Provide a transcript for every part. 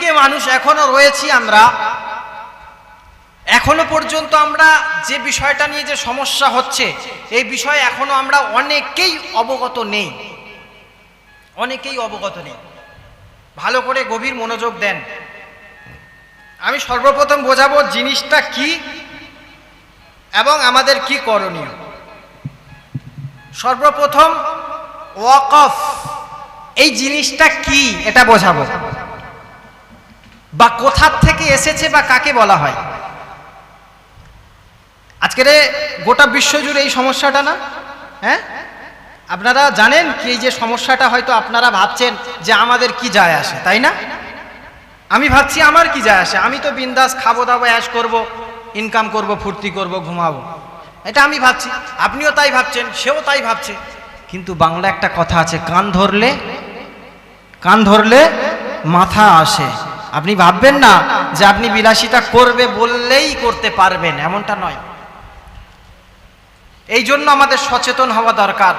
অনেকে মানুষ এখনও রয়েছি আমরা। এখনও পর্যন্ত আমরা যে বিষয়টা নিয়ে যে সমস্যা হচ্ছে, এই বিষয়ে এখনও আমরা অনেকেই অবগত নেই। অনেকেই অবগত নেই। ভালো করে গভীর মনোযোগ দেন। আমি সর্বপ্রথম বোঝাবো জিনিসটা কি এবং আমাদের কি করণীয়। সর্বপ্রথম ওয়াকফ, এই জিনিসটা কি, এটা বোঝাবো। বা কোথার থেকে এসেছে বা কাকে বলা হয়? আজকের গোটা বিশ্বজুড়ে এই সমস্যাটা না? হ্যাঁ? আপনারা জানেন কি এই যে সমস্যাটা হয়তো আপনারা ভাবছেন যে আমাদের কি যায় আসে, তাই না? আমি ভাবছি আমার কি যায় আসে? আমি তো বিন্দাস খাব দাবো, অ্যাশ করব ইনকাম করব, ফুর্তি করব, ঘুমাবো। এটা আমি ভাবছি। আপনিও তাই ভাবছেন, সেও তাই ভাবছে। কিন্তু বাংলা একটা কথা আছে, কান ধরলে কান ধরলে মাথা আসে। আপনি ভাববেন না যে আপনি বিলাসিতা করবে বললেই করতে পারবেন, এমনটা নয়। এই জন্য আমাদের সচেতন হওয়া দরকার।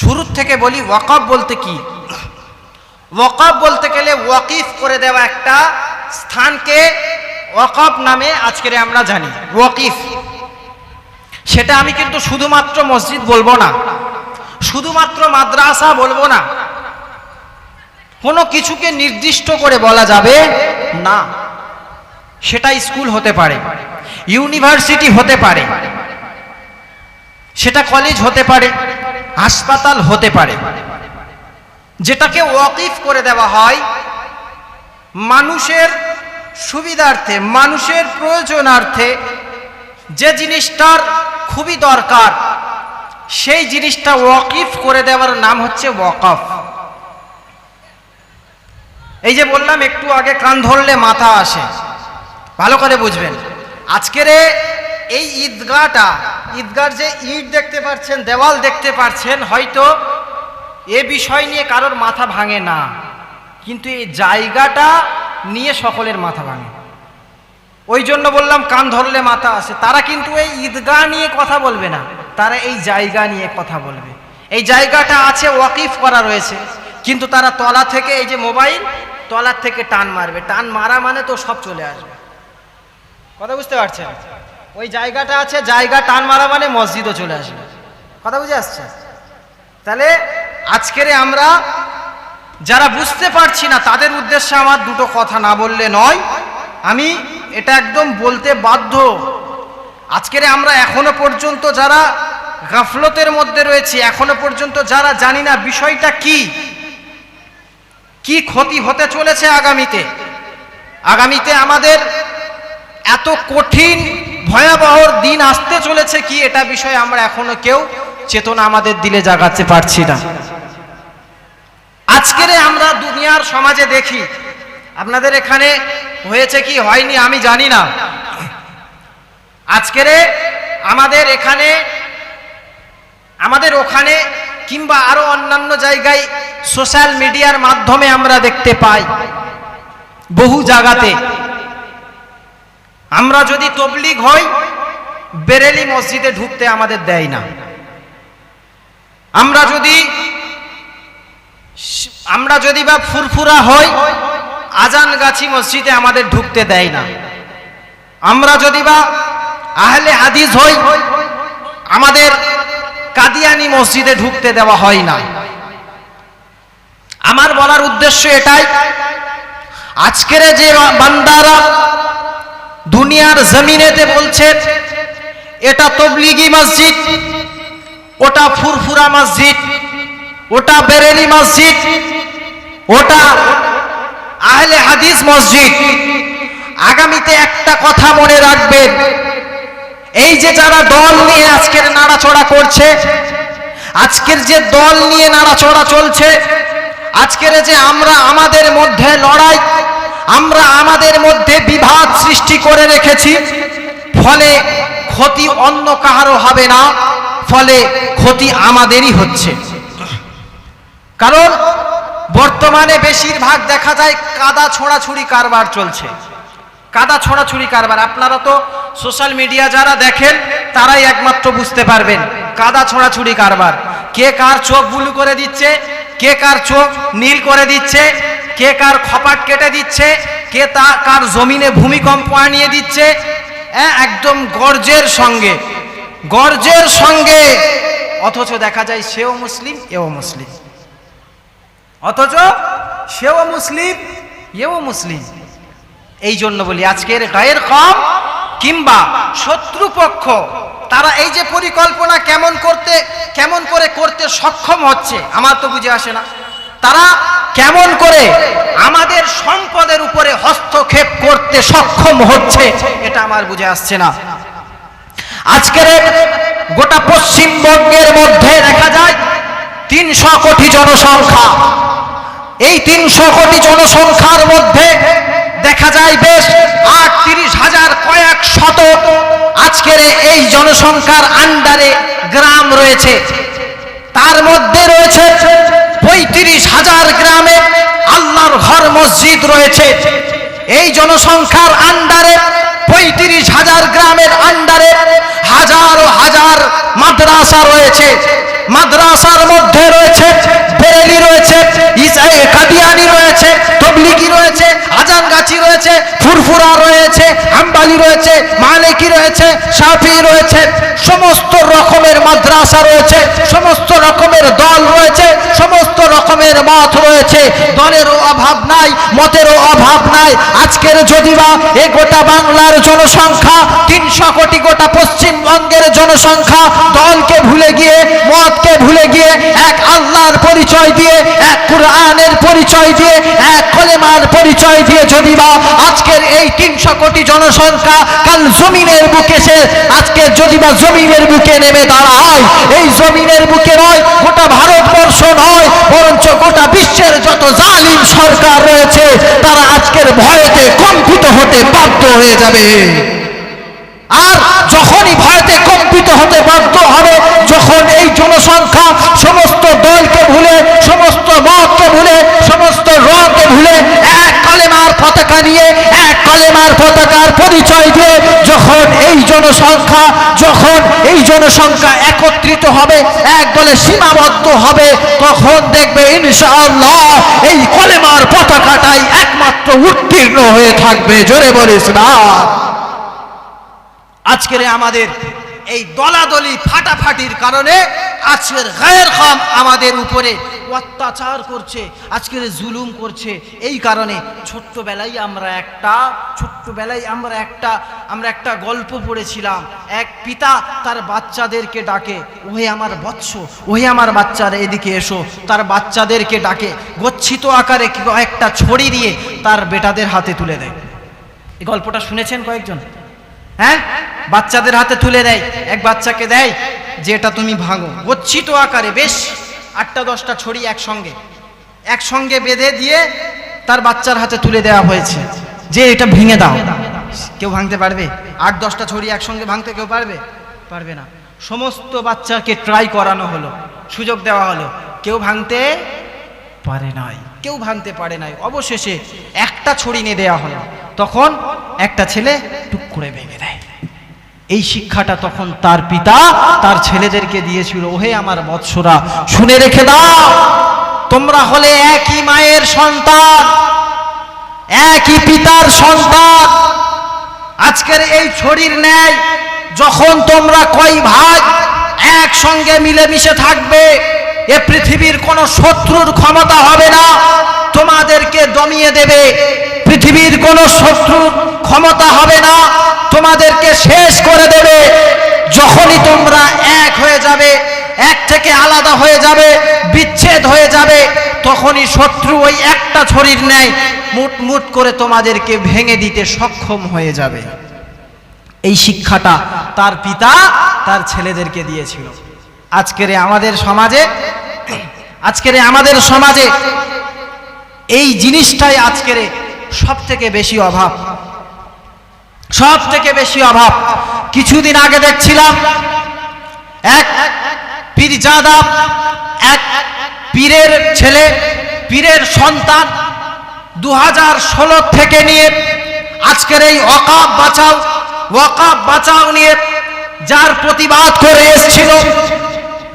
শুরুর থেকে বলি ওয়াকফ বলতে কি? ওয়াকফ বলতে গেলে ওয়াকিফ করে দেওয়া একটা স্থানকে ওয়াকফ নামে আজকের আমরা জানি, ওয়াকিফ। সেটা আমি কিন্তু শুধুমাত্র মসজিদ বলব না, শুধুমাত্র মাদ্রাসা বলব না কোনো কিছুকে নির্দিষ্ট করে বলা যাবে না। সেটা স্কুল হতে পারে, ইউনিভার্সিটি হতে পারে, সেটা কলেজ হতে পারে, হাসপাতাল হতে পারে। যেটাকে ওয়াকিফ করে দেওয়া হয় মানুষের সুবিধার্থে, মানুষের প্রয়োজনার্থে যে জিনিসটার খুবই দরকার, সেই জিনিসটা ওয়াকিফ করে দেওয়ার নাম হচ্ছে ওয়াকফ। এই যে বললাম, একটু আগে কান ধরলে মাথা আসে। ভালো করে বুঝবেন। আজকের এই ঈদগাহটা ঈদগার যে ইট দেখতে পাচ্ছেন দেওয়াল দেখতে পাচ্ছেন হয়তো এ বিষয় নিয়ে কারোর মাথা ভাঙে না। কিন্তু এই জায়গাটা নিয়ে সকলের মাথা ভাঙে। ওই জন্য বললাম, কান ধরলে মাথা আসে। তারা কিন্তু এই ঈদগাহ নিয়ে কথা বলবে না। তারা এই জায়গা নিয়ে কথা বলবে। এই জায়গাটা আছে ওয়াকিফ করা রয়েছে। কিন্তু তারা তলা থেকে এই যে মোবাইল, তলার থেকে টান মারবে। টান মারা মানে তো সব চলে আসবে। কথা বুঝতে পারছেন? ওই জায়গাটা আছে, জায়গা টান মারা মানে মসজিদও চলে আসবে। কথা বুঝে আসছে? তাহলে আজকের আমরা যারা বুঝতে পারছি না, তাদের উদ্দেশ্যে আমার দুটো কথা না বললে নয়। আমি এটা একদম বলতে বাধ্য। আজকের আমরা এখনও পর্যন্ত যারা গাফলতের মধ্যে রয়েছি, এখনও পর্যন্ত যারা জানি না বিষয়টা কি কি ক্ষতি হতে চলেছে আগামীতে? আগামীতে আমাদের এত কঠিন, ভয়াবহ দিন আসতে চলেছে কি এটা বিষয়ে আমরা এখনও কেউ চেতনা আমাদের দিলে জাগাতে পারছি না। আজকের আমরা দুনিয়ার সমাজে দেখি, আপনাদের এখানে হয়েছে কি হয়নি আমি জানি না। আজকের আমাদের এখানে, আমাদের ওখানে কিংবা আরও অন্যান্য জায়গায় সোশ্যাল মিডিয়ার মাধ্যমে আমরা দেখতে পাই। বহু জায়গাতে। আমরা যদি তবলিগ হই, বেরেলি মসজিদে ঢুকতে আমাদের দেয় না। আমরা যদি আমরা যদি বা ফুরফুরা হই, আজান গাছি মসজিদে আমাদের ঢুকতে দেয় না। আমরা যদি বা আহলে হাদিস হই, আমাদের কাদিয়ানি মসজিদে ঢুকতে দেওয়া হয় না। আমার বলার উদ্দেশ্য এটাই, আজকের যে বান্দারা দুনিয়ার জমিনেতে বলছে, এটা তবলিগি মসজিদ, ওটা ফুরফুরা মসজিদ, ওটা বেরেলি মসজিদ, ওটা আহলে হাদিস মসজিদ। আগামীতে একটা কথা মনে রাখবেন এই যে যারা দল নিয়ে আজকের নাড়াচড়া করছে, আজকের যে দল নিয়ে নাড়াচড়া চলছে, আজকের যে আমরা আমাদের মধ্যে লড়াই, আমরা আমাদের মধ্যে বিভাদ সৃষ্টি করে রেখেছি, ফলে ক্ষতি অন্য কাহারও হবে না, ফলে ক্ষতি আমাদেরই হচ্ছে। কারণ বর্তমানে বেশিরভাগ দেখা যায় কাদা ছোড়াছুড়ি কারবার চলছে। কাদা ছোড়াছুড়ি কারবার। আপনারা তো সোশ্যাল মিডিয়া যারা দেখেন, তারাই একমাত্র বুঝতে পারবেন কাদা ছোড়াছুড়ি কারবার। কে কার চোখ বুলু করে দিচ্ছে, কে কার চোখ নীল করে দিচ্ছে, কে কার খপাট কেটে দিচ্ছে, কে তা কার জমিনে ভূমিকম্প আনিয়ে দিচ্ছে একদম গর্জের সঙ্গে গর্জের সঙ্গে। অথচ দেখা যায় সেও মুসলিম, এও মুসলিম। অথচ সেও মুসলিম, এও মুসলিম। এই জন্য বলি, আজকের গায়ের কম কিংবা শত্রুপক্ষ, তারা এই যে পরিকল্পনা কেমন করতে, কেমন করে করতে সক্ষম হচ্ছে, আমার তো বুঝে আসে না। তারা কেমন করে আমাদের সম্পদের উপরে হস্তক্ষেপ করতে সক্ষম হচ্ছে, এটা আমার বুঝে আসছে না। আজকের গোটা পশ্চিমবঙ্গের মধ্যে দেখা যায়, তিনশো কোটি জনসংখ্যা। এই তিনশো কোটি জনসংখ্যার মধ্যে দেখা যায় বেশ আটত্রিশ হাজার কয়েক শত। আজকের এই জনসংখ্যার আন্ডারে গ্রাম রয়েছে। তার মধ্যে রয়েছে পঁয়ত্রিশ হাজার গ্রামে আল্লাহর ঘর মসজিদ রয়েছে। এই জনসংখ্যার আন্ডারে পঁয়ত্রিশ হাজার গ্রামের আন্ডারে হাজার হাজার মাদ্রাসা রয়েছে। মাদ্রাসার মধ্যে রয়েছে, বেরেলি রয়েছে ইসাই রয়েছে, তবলিগি রয়েছে ha রয়েছে, ফুরফুরা রয়েছে, হাম্বালি রয়েছে, মালিকি রয়েছে সাফি রয়েছে, সমস্ত রকমের মাদ্রাসা রয়েছে, সমস্ত রকমের দল রয়েছে, সমস্ত রকমের মত রয়েছে। দলেরও অভাব নাই, মতেরও অভাব নাই। আজকের যদি বা এ গোটা বাংলার জনসংখ্যা, তিনশো কোটি গোটা পশ্চিমবঙ্গের জনসংখ্যা, দলকে ভুলে গিয়ে, মতকে ভুলে গিয়ে, এক আল্লাহর পরিচয় দিয়ে, এক কোরআনের পরিচয় দিয়ে, এক কলেমার পরিচয় দিয়ে যদি বা আজকের এই তিনশো কোটি জনসংখ্যা কাল জমিনের বুকে সে, আজকে যদি বা জমিনের বুকে নেমে দাঁড়ায়, এই জমিনের বুকে নয়, গোটা ভারতবর্ষ নয়, বরঞ্চ গোটা বিশ্বের যত জালিম সরকার রয়েছে, তারা আজকের ভয়েতে কম্পিত হতে বাধ্য হয়ে যাবে। আর যখনই ভয়তে কম্পিত হতে বাধ্য হবে, যখন এই জনসংখ্যা সমস্ত দলকে ভুলে, সমস্ত মতকে ভুলে, সমস্ত রঙকে ভুলে এক কলেমার পতাকা নিয়ে, এক কলেমার পতাকার পরিচয় দিয়ে যখন এই জনসংখ্যা, যখন এই জনসংখ্যা একত্রিত হবে, এক দলে সীমাবদ্ধ হবে, তখন দেখবে ইনশাআল্লাহ এই কলেমার পতাকাটাই একমাত্র উত্তীর্ণ হয়ে থাকবে। জোরে বলিস না। আজকের আমাদের এই দলাদলি ফাটাফাটির কারণে আজকের গায়ের খাম আমাদের উপরে অত্যাচার করছে, আজকের জুলুম করছে। এই কারণে ছোট্টবেলায় আমরা একটা, ছোট্টবেলায় আমরা একটা আমরা একটা গল্প পড়েছিলাম। এক পিতা তার বাচ্চাদেরকে ডাকে, ওহে আমার বৎস, ওহে আমার বাচ্চারা, এদিকে এসো। তার বাচ্চাদেরকে ডাকে, গচ্ছিত আকারে একটা ছড়ি দিয়ে তার বেটাদের হাতে তুলে দেয়। এই গল্পটা শুনেছেন কয়েকজন? হ্যাঁ? বাচ্চাদের হাতে তুলে দেয়, এক বাচ্চাকে দেয় যে এটা তুমি ভাঙো। গচ্ছিত আকারে বেশ আটটা দশটা ছড়ি একসঙ্গে। একসঙ্গে বেঁধে দিয়ে তার বাচ্চার হাতে তুলে দেওয়া হয়েছে। যে এটা ভেঙে দাও। কেউ ভাঙতে পারবে? আট দশটা ছড়ি একসঙ্গে ভাঙতে কেউ পারবে? পারবে না। সমস্ত বাচ্চাকে ট্রাই করানো হলো, সুযোগ দেওয়া হলো। কেউ ভাঙতে পারে নাই। কেউ ভাঙতে পারে নাই। অবশেষে একটা ছড়ি নিয়ে দেওয়া হলো। তখন একটা ছেলে টুক করে ভেঙে দেয়। এই শিক্ষাটা তখন তার পিতা তার ছেলেদেরকে দিয়েছিল। ওহে আমার বৎসরা, শুনে রেখে দাও, তোমরা হলে একই মায়ের সন্তান, একই পিতার সন্তান। আজকের এই ছড়ির ন্যায় যখন তোমরা কই ভাই একসঙ্গে মিলেমিশে থাকবে, এ পৃথিবীর কোনো শত্রুর ক্ষমতা হবে না। তোমাদেরকে দমিয়ে দেবে। পৃথিবীর কোনো শত্রুর ক্ষমতা হবে না, তোমাদেরকে শেষ করে দেবে। যখনই তোমরা এক হয়ে যাবে, এক থেকে আলাদা হয়ে যাবে, বিচ্ছেদ হয়ে যাবে, তখনই শত্রু ওই একটা ছড়ির ন্যায় মুট মুট করে তোমাদেরকে ভেঙে দিতে সক্ষম হয়ে যাবে। এই শিক্ষাটা তার পিতা তার ছেলেদেরকে দিয়েছিল। আজকের আমাদের সমাজে, আজকের আমাদের সমাজে এই জিনিসটাই আজকের সব থেকে বেশি অভাব। সব থেকে বেশি অভাব। কিছুদিন আগে দেখছিলাম, এক পীরজাদা এক পীরের ছেলে, পীরের সন্তান দু হাজার ষোলো থেকে নিয়ে আজকের এই অকাপ বাঁচাও ওয়াকাপ বাঁচাও নিয়ে যার প্রতিবাদ করে এসছিল,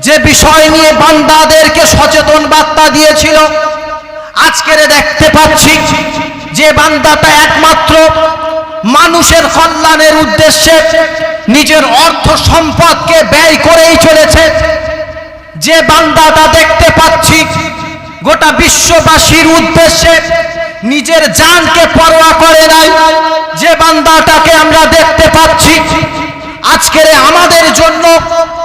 যে বিষয় নিয়ে বান্দাদেরকে সচেতন বার্তা দিয়েছিল, আজকের দেখতে পাচ্ছি যে বান্দাটা একমাত্র মানুষের কল্যাণের উদ্দেশ্যে নিজের অর্থ সম্পদকে ব্যয় করেই চলেছে। যে বান্দাটা দেখতে পাচ্ছি, গোটা বিশ্ববাসীর উদ্দেশ্যে নিজের জানকে পরোয়া করে নাই। যে বান্দাটাকে আমরা দেখতে পাচ্ছি, আজকের আমাদের জন্য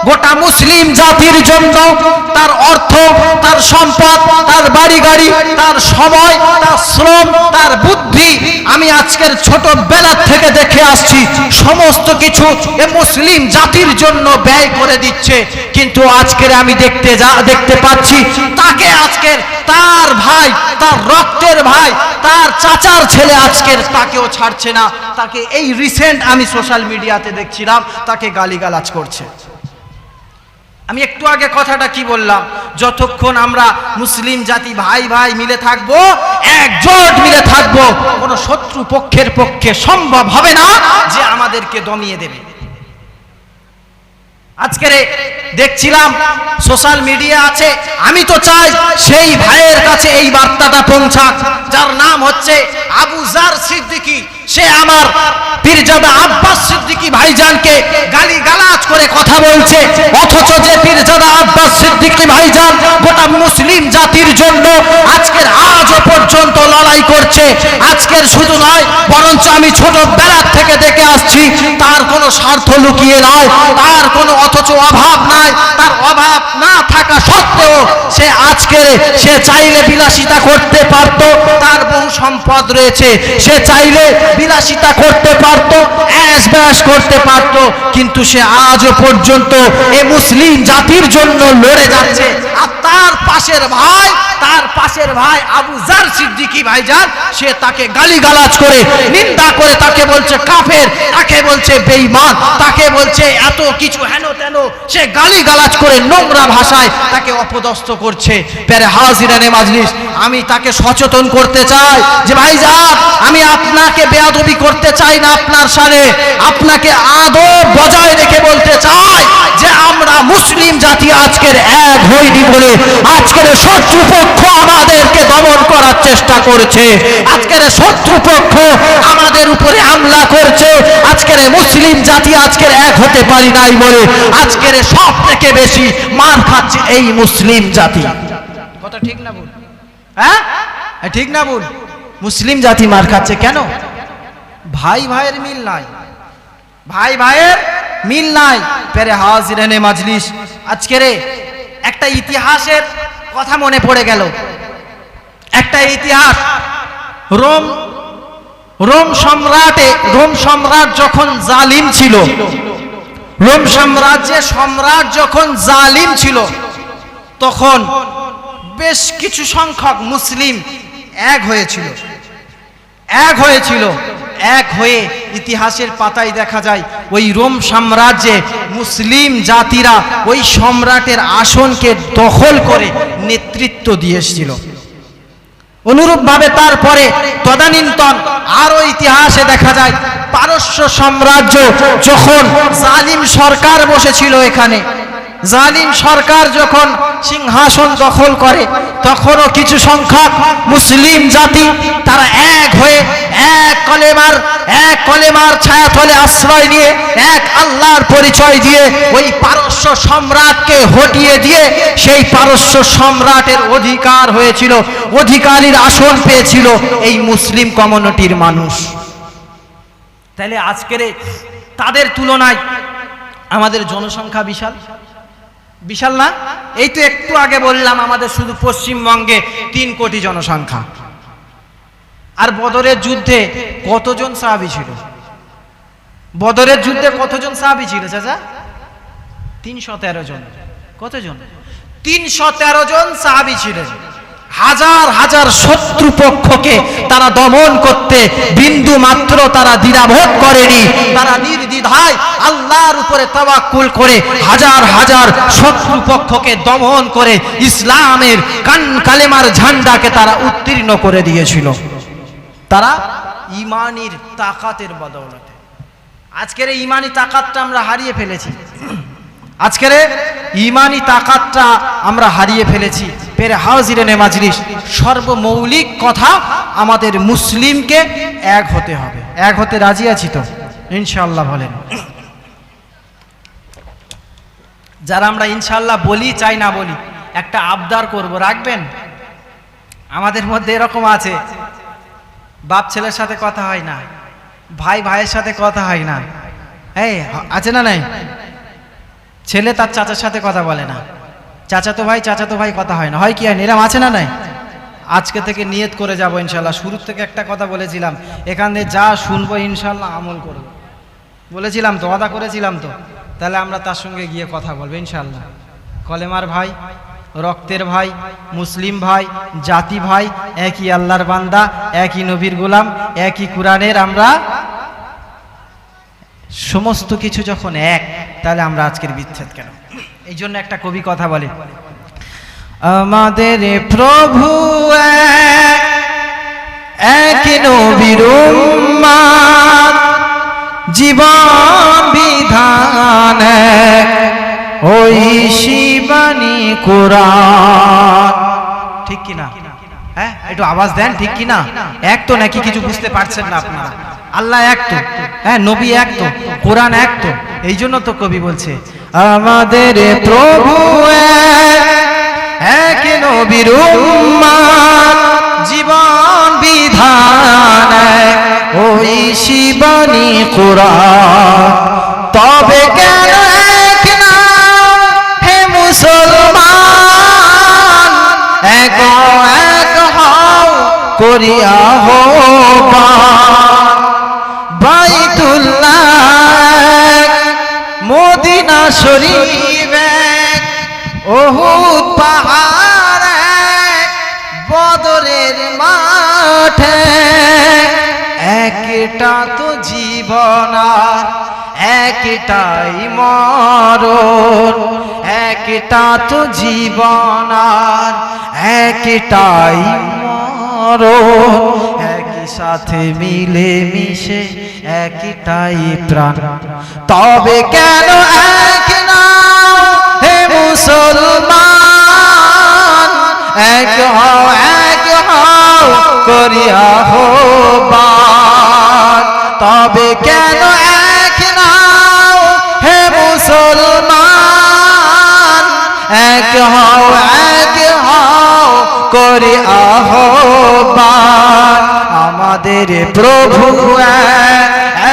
গোটা মুসলিম জাতির জন্য তার অর্থ, তার সম্পদ, তার বাড়ি গাড়ি তার সময়, তার শ্রম, তার বুদ্ধি আমি আজকের ছোট বেলা থেকে দেখে আসছি। সমস্ত কিছু এ মুসলিম জাতির জন্য ব্যয় করে দিচ্ছে। কিন্তু আজকের আমি দেখতে যা, দেখতে পাচ্ছি, তাকে আজকের তার ভাই, তার রক্তের ভাই, তার চাচার ছেলে আজকের তাকেও ছাড়ছে না। তাকে এই রিসেন্ট আমি সোশ্যাল মিডিয়াতে দেখছিলাম, তাকে গালিগালাজ করছে। আমি একটু আগে কথাটা কি বললাম? যতক্ষণ আমরা মুসলিম জাতি ভাই ভাই মিলে থাকব, একজোট মিলে থাকব, কোনো শত্রু পক্ষের পক্ষে সম্ভব হবে না যে আমাদেরকে দমিয়ে দেবে। আজকের দেখছিলাম সোশ্যাল মিডিয়া আছে, আমি তো চাই সেই ভাইয়ের কাছে এই বার্তাটা পৌঁছাক, যার নাম হচ্ছে আবু জার সিদ্দিকী। সে আমার পীরজাদা আব্বাস সিদ্দিকি ভাইজানকে গালি গালাজ করে কথা বলছে, অথচ যে পীরজাদা আব্বাস সিদ্দিকি ভাইজান গোটা মুসলিম জাতির জন্য পর্যন্ত লড়াই করছে। আজকের শুধু নয়, বরঞ্চ আমি ছোট বেলার থেকে দেখে আসছি, তার কোনো স্বার্থ লুকিয়ে নয়, তার কোনো অথচ অভাব নাই তার অভাব না থাকা সত্ত্বেও সে আজকে সে চাইলে বিলাসিতা করতে পারত, তার বহু সম্পদ রয়েছে, সে চাইলে বিলাসিতা করতে পারত অ্যাশ ব্যাস করতে পারত, কিন্তু সে আজও পর্যন্ত এ মুসলিম জাতির জন্য লড়ে যাচ্ছে। আর তার পাশের ভাই, তার পাশের ভাই আবু জার সিদ্দিকী ভাইজান, সে তাকে গালিগালাজ করে, নিন্দা করে তাকে বলছে কাফের, তাকে বলছে বেঈমান, তাকে বলছে এত কিছু হেন তেন, সে গালিগালাজ করে নোংরা ভাষায় তাকে অপদস্থ করছে। পেরে হাজিরানে মাজলিস, আমি তাকে সচেতন করতে চাই যে, ভাইজান, আমি আপনাকে বেয়াদবি করতে চাই না আপনার সামনে আপনাকে আদব বজায় রেখে বলতে চাই যে, আমরা মুসলিম জাতি আজকের এক হইনি বলে, আজকের শত্রুপক্ষ আমাদেরকে দমন করার চেষ্টা করছে। আজকের শত্রুপক্ষ আমাদের উপরে হামলা করছে। আজকের মুসলিম জাতি আজকের এক হতে পারি নাই বলে আজকের সব থেকে বেশি মার খাচ্ছে এই মুসলিম জাতি। কথা ঠিক না বল হ্যাঁ? ঠিক না বল মুসলিম জাতি মার খাচ্ছে কেন? ভাই ভাইয়ের মিল নাই। ভাই ভাইয়ের মিল নাই। পেরে হাজিরানে মাজলিস। আজকের একটা ইতিহাসের কথা মনে পড়ে গেল। একটা ইতিহাস। রোম রোম সম্রাটে, রোম সম্রাট যখন জালিম ছিল, রোম সাম্রাজ্যে সম্রাট যখন জালিম ছিল, তখন বেশ কিছু সংখ্যক মুসলিম এক হয়েছিল। এক হয়েছিল। এক হয়ে ইতিহাসের পাতায় দেখা যায়, ওই রোম সাম্রাজ্যে মুসলিম জাতিরা ওই সম্রাটের আসনকে দখল করে নেতৃত্ব দিয়েছিল অনুরূপভাবে তারপরে তদানীন্তন আরও ইতিহাসে দেখা যায় পারস্য সাম্রাজ্য যখন জালিম সরকার বসেছিল এখানে জালিম সরকার যখন সিংহাসন দখল করে, তখনও কিছু সংখ্যক মুসলিম জাতি তারা এক হয়ে এক কলেমার এক কলেমার ছায়াতলে আশ্রয় নিয়ে, এক আল্লাহর পরিচয় দিয়ে ওই পারস্য সম্রাটকে হটিয়ে দিয়ে সেই পারস্য সম্রাটের অধিকার হয়েছিল, অধিকারীর আসন পেয়েছিল এই মুসলিম কমিউনিটির মানুষ। তাহলে আজকের তাদের তুলনায় আমাদের জনসংখ্যা বিশাল। বিশাল না? এই তো একটু আগে বললাম, আমাদের শুধু পশ্চিমবঙ্গে তিন কোটি জনসংখ্যা। আর বদরের যুদ্ধে কতজন সাহাবি ছিল? বদরের যুদ্ধে কতজন সাহাবি ছিল, চাচা? তিনশো তেরো জন। কতজন? তিনশো তেরো জন সাহাবি ছিলেন। হাজার হাজার শত্রুপক্ষকে তারা দমন করতে বিন্দু মাত্র তারা দ্বিধাবোধ করেনি। তারা নির্দ্বিধায় আল্লাহর উপরে তাওয়াক্কুল করে হাজার হাজার শত্রুপক্ষকে দমন করে ইসলামের কান কালেমার ঝান্ডাকে তারা উত্তীর্ণ করে দিয়েছিল। তারা ইমানির তাকাতের বদৌলতে। আজকের এই ইমানি তাকাতটা আমরা হারিয়ে ফেলেছি। আজকের ইমানি তাকাতটা আমরা হারিয়ে ফেলেছি। পেরে হাজিরেনে মাজলিস সর্বমৌলিক কথা আমাদের মুসলিমকে এক হতে হবে। এক হতে রাজি আছি তো? ইনশাল্লাহ বলেন। যারা আমরা ইনশাল্লাহ বলি, চাই না বলি, একটা আবদার করব। রাখবেন? আমাদের মধ্যে এরকম আছে। বাপ ছেলের সাথে কথা হয় না। ভাই ভাইয়ের সাথে কথা হয় না। এই, আছে না নাই? ছেলে তার চাচার সাথে কথা বলে না। চাচাতো ভাই চাচাতো ভাই, কথা হয় না। হয় কি হয় না? এরম আছে না নাই? আজকে থেকে নিয়ত করে যাব ইনশাল্লাহ শুরুর থেকে একটা কথা বলেছিলাম, এখান যা শুনব ইনশাল্লাহ আমল করব। বলেছিলাম তো অদা করেছিলাম তো। তাহলে আমরা তার সঙ্গে গিয়ে কথা বলব ইনশাল্লাহ কলেমার ভাই, রক্তের ভাই, মুসলিম ভাই, জাতি ভাই, একই আল্লাহর বান্দা, একই নবীর গোলাম, একই কোরআনের আমরা সমস্ত কিছু যখন এক, তাহলে আমরা আজকের বিচ্ছেদ কেন? এই জন্য একটা কবি কথা বলে আমাদের প্রভু এক, নবীর জীবন বিধান ওই শিবানী কোরআন। ঠিক কিনা? হ্যাঁ একটু আওয়াজ দেন ঠিক কিনা? এক তো নাকি কিছু বুঝতে পারছেন না আপনারা। আল্লাহ এক তো হ্যাঁ নবী এক তো কোরআন এক তো এই জন্য তো কবি বলছে আমাদের প্রভু এক, নবীর জীবন বিধান ওই শিবানী কোরআন। তবে কেন হে মুসলমান এক এক হও করিয়া হো এক, ওহুদ পাহাড় বদরের মাঠে একটা তো জীবন আর একটাই মরণ একটা তো জীবন আর একটাই মরণ। সাথে মিলে মিশে একটাই প্রাণ। তবে কেন এক হে মুসলমান? এক হও এক হও করিয়া হো তবে কেন এক নাও হে মুসলমান? এক হও এক হও করে আহ্বান আমাদের প্রভু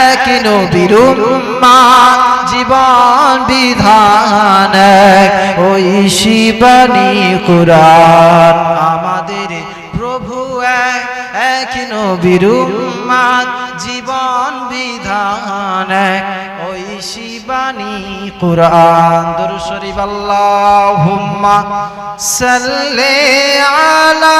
এক, নবীর জীবন বিধান ওই শিবানী কুরান আমাদের প্রভু এক, নবীর উম্মাদ, জীবন বিধান ওই শিবানী কুরআন দরুদ শরীফ আল্লাহুম্মা সাল্লি আলা